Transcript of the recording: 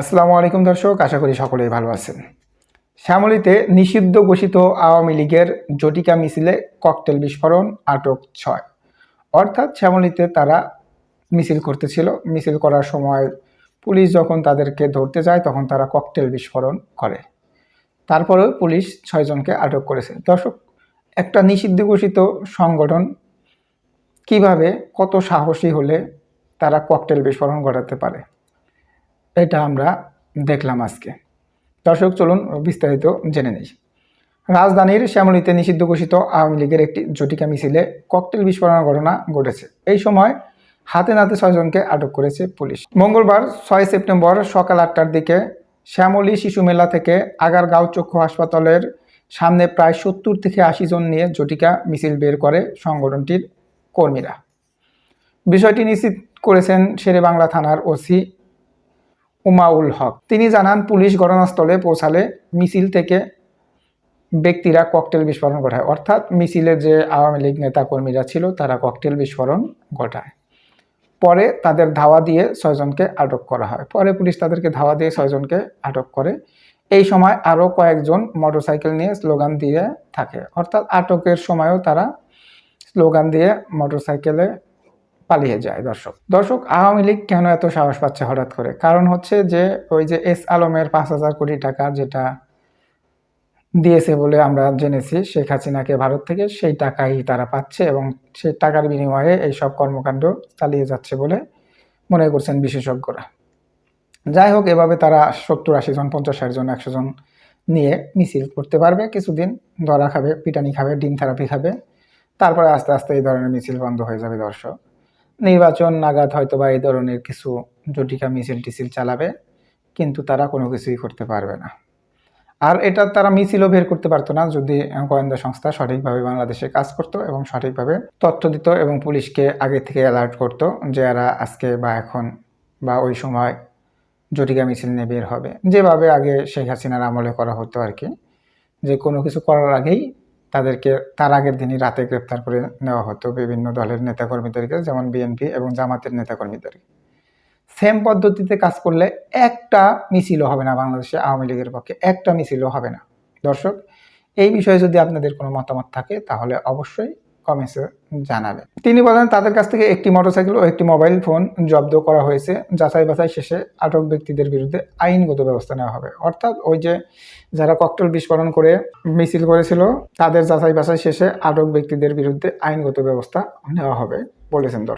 আসসালামু আলাইকুম দর্শক, আশা করি সকলেই ভালো আছেন। শ্যামলীতে নিষিদ্ধ ঘোষিত আওয়ামী লীগের জটিকা মিছিলে ককটেল বিস্ফোরণ আটক ছয়। অর্থাৎ শ্যামলীতে তারা মিছিল করতেছিল। মিছিল করার সময় পুলিশ যখন তাদেরকে ধরতে যায়, তখন তারা ককটেল বিস্ফোরণ করে। তারপরেও পুলিশ ছয়জনকে আটক করেছে। দর্শক, একটা নিষিদ্ধ ঘোষিত সংগঠন কীভাবে কত সাহসী হলে তারা ককটেল বিস্ফোরণ ঘটাতে পারে? এটা আমরা দেখলাম আজকে। দর্শক, চলুন বিস্তারিত জেনে নিই। রাজধানীর শ্যামলীতে নিষিদ্ধ ঘোষিত আওয়ামী লীগের একটি জটিকা মিছিলে ককটেল বিস্ফোরণের ঘটনা ঘটেছে। এই সময় হাতে নাতে ছয়জনকে আটক করেছে পুলিশ। মঙ্গলবার ছয় সেপ্টেম্বর সকাল আটটার দিকে শ্যামলী শিশু মেলা থেকে আগারগাঁও চক্ষু হাসপাতালের সামনে প্রায় সত্তর থেকে আশি জন নিয়ে জটিকা মিছিল বের করে সংগঠনটির কর্মীরা। বিষয়টি নিশ্চিত করেছেন শেরে বাংলা থানার ওসি উমাউল হক। তিনি জানান, পুলিশ ঘটনাস্থলে পৌঁছালে মিছিল থেকে ব্যক্তিরা ককটেল বিস্ফোরণ ঘটায়। অর্থাৎ মিছিলে যে আওয়ামী লীগ নেতাকর্মীরা ছিল, তারা ককটেল বিস্ফোরণ ঘটায়। পরে তাদের ধাওয়া দিয়ে ছয়জনকে আটক করা হয়। পরে পুলিশ তাদেরকে ধাওয়া দিয়ে ছয়জনকে আটক করে। এই সময় আরও কয়েকজন মোটরসাইকেল নিয়ে স্লোগান দিয়ে থাকে। অর্থাৎ আটকের সময়ও তারা স্লোগান দিয়ে মোটরসাইকেলে পালিয়ে যায় দর্শক। দর্শক, আওয়ামী লীগ কেন এত সাহস পাচ্ছে হঠাৎ করে? কারণ হচ্ছে যে ওই যে এস আলমের পাঁচ হাজার কোটি টাকা যেটা দিয়েছে বলে আমরা জেনেছি, শেখ হাসিনাকে ভারত থেকে, সেই টাকাই তারা পাচ্ছে এবং সেই টাকার বিনিময়ে এই সব কর্মকাণ্ড চালিয়ে যাচ্ছে বলে মনে করছেন বিশেষজ্ঞরা। যাই হোক, এভাবে তারা সত্তর, আশি জন, পঞ্চাশ, ষাট জন, একশো জন নিয়ে মিছিল করতে পারবে। কিছুদিন ধরা খাবে, পিটানি খাবে, ডিম থেরাপি খাবে। তারপরে আস্তে আস্তে এই ধরনের মিছিল বন্ধ হয়ে যাবে দর্শক। নির্বাচন নাগাদ হয়তো বা এই ধরনের কিছু জটিকা মিছিল টিছিল চালাবে, কিন্তু তারা কোনো কিছুই করতে পারবে না। আর এটা তারা মিছিলও বের করতে পারতো না যদি গোয়েন্দা সংস্থা সঠিকভাবে বাংলাদেশে কাজ করতো এবং সঠিকভাবে তথ্য দিত এবং পুলিশকে আগে থেকে অ্যালার্ট করতো যে এরা আজকে বা এখন বা ওই সময় জটিকা মিছিল নিয়ে বের হবে। যেভাবে আগে শেখ হাসিনার আমলে করা হতো আর কি, যে কোনো কিছু করার আগেই তাদেরকে, তার আগের দিনই রাতে গ্রেপ্তার করে নেওয়া হতো বিভিন্ন দলের নেতাকর্মীদেরকে, যেমন বিএনপি এবং জামাতের নেতাকর্মীদেরকে। সেম পদ্ধতিতে কাজ করলে একটা মিছিলও হবে না বাংলাদেশে আওয়ামী লীগের পক্ষে, একটা মিছিলও হবে না। দর্শক, এই বিষয়ে যদি আপনাদের কোনো মতামত থাকে, তাহলে অবশ্যই কমেন্টসে জানাবেন তিনি বলেন, তাদের কাছ থেকে একটি মোটরসাইকেল ও একটি মোবাইল ফোন জব্দ করা হয়েছে। যাচাই বাছাই শেষে আটক ব্যক্তিদের বিরুদ্ধে আইনগত ব্যবস্থা নেওয়া হবে। অর্থাৎ ওই যে যারা ককটেল বিস্ফোরণ করে মিছিল করেছিল, তাদের যাচাই বাছাই শেষে আটক ব্যক্তিদের বিরুদ্ধে আইনগত ব্যবস্থা নেওয়া হবে বলেছেন দর্শক।